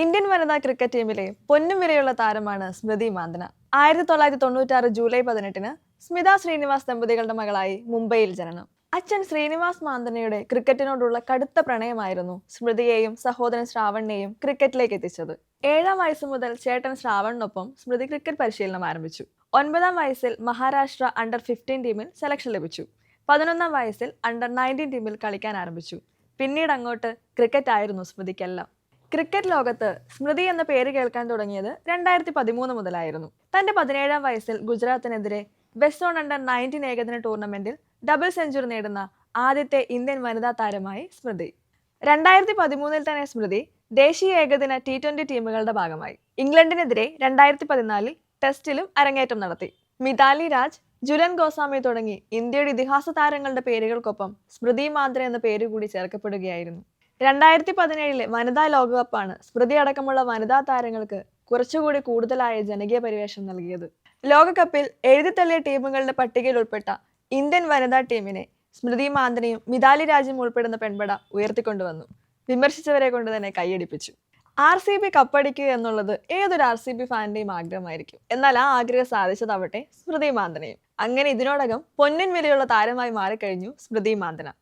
Indian വനിതാ cricket ടീമിലെ പൊന്നും വിലയുള്ള താരമാണ് സ്മൃതി മാന്ദന. ആയിരത്തി തൊള്ളായിരത്തി തൊണ്ണൂറ്റാറ് ജൂലൈ പതിനെട്ടിന് സ്മിത ശ്രീനിവാസ് ദമ്പതികളുടെ മകളായി മുംബൈയിൽ ജനനം. അച്ഛൻ ശ്രീനിവാസ് മാന്ദനയുടെ ക്രിക്കറ്റിനോടുള്ള കടുത്ത പ്രണയമായിരുന്നു സ്മൃതിയെയും സഹോദരൻ ശ്രാവണിനെയും ക്രിക്കറ്റിലേക്ക് എത്തിച്ചത്. ഏഴാം വയസ്സ് മുതൽ ചേട്ടൻ ശ്രാവണിനൊപ്പം സ്മൃതി ക്രിക്കറ്റ് പരിശീലനം ആരംഭിച്ചു. ഒൻപതാം വയസ്സിൽ മഹാരാഷ്ട്ര അണ്ടർ ഫിഫ്റ്റീൻ ടീമിൽ സെലക്ഷൻ ലഭിച്ചു. പതിനൊന്നാം വയസ്സിൽ അണ്ടർ നയന്റീൻ ടീമിൽ കളിക്കാൻ ആരംഭിച്ചു. പിന്നീട് അങ്ങോട്ട് ക്രിക്കറ്റ് ആയിരുന്നു സ്മൃതിക്കെല്ലാം. ക്രിക്കറ്റ് ലോകത്ത് സ്മൃതി എന്ന പേര് കേൾക്കാൻ തുടങ്ങിയത് രണ്ടായിരത്തി പതിമൂന്ന് മുതലായിരുന്നു. തന്റെ പതിനേഴാം വയസ്സിൽ ഗുജറാത്തിനെതിരെ വെസ്റ്റ് സോൺ അണ്ടർ നയന്റീൻ ഏകദിന ടൂർണമെന്റിൽ ഡബിൾ സെഞ്ചുറി നേടുന്ന ആദ്യത്തെ ഇന്ത്യൻ വനിതാ താരമായി സ്മൃതി. രണ്ടായിരത്തി പതിമൂന്നിൽ തന്നെ സ്മൃതി ദേശീയ ഏകദിന ടി ട്വന്റി ടീമുകളുടെ ഭാഗമായി. ഇംഗ്ലണ്ടിനെതിരെ രണ്ടായിരത്തി പതിനാലിൽ ടെസ്റ്റിലും അരങ്ങേറ്റം നടത്തി. മിതാലി രാജ് ജുലൻ ഗോസ്വാമി തുടങ്ങി ഇന്ത്യയുടെ ഇതിഹാസ താരങ്ങളുടെ പേരുകൾക്കൊപ്പം സ്മൃതി മാന്ദ്ര എന്ന പേര് കൂടി ചേർക്കപ്പെടുകയായിരുന്നു. രണ്ടായിരത്തി പതിനേഴിലെ വനിതാ ലോകകപ്പാണ് സ്മൃതി അടക്കമുള്ള വനിതാ താരങ്ങൾക്ക് കുറച്ചുകൂടി കൂടുതലായ ജനകീയ പരിവേഷം നൽകിയത്. ലോകകപ്പിൽ എഴുതിത്തള്ളിയ ടീമുകളുടെ പട്ടികയിൽ ഉൾപ്പെട്ട ഇന്ത്യൻ വനിതാ ടീമിനെ സ്മൃതി മാന്തനയും മിതാലി രാജ്യം ഉൾപ്പെടുന്ന പെൺപട ഉയർത്തിക്കൊണ്ടുവന്നു. വിമർശിച്ചവരെ കൊണ്ട് തന്നെ കൈയടിപ്പിച്ചു. ആർ സി ബി കപ്പടിക്കുക എന്നുള്ളത് ഏതൊരു ആർ സി ബി ഫാനിന്റെയും ആഗ്രഹമായിരിക്കും. എന്നാൽ ആ ആഗ്രഹം സാധിച്ചതാവട്ടെ സ്മൃതി മാന്തനയും. അങ്ങനെ ഇതിനോടകം പൊന്നിൻ വിലയുള്ള താരമായി മാറിക്കഴിഞ്ഞു സ്മൃതി മാന്തന.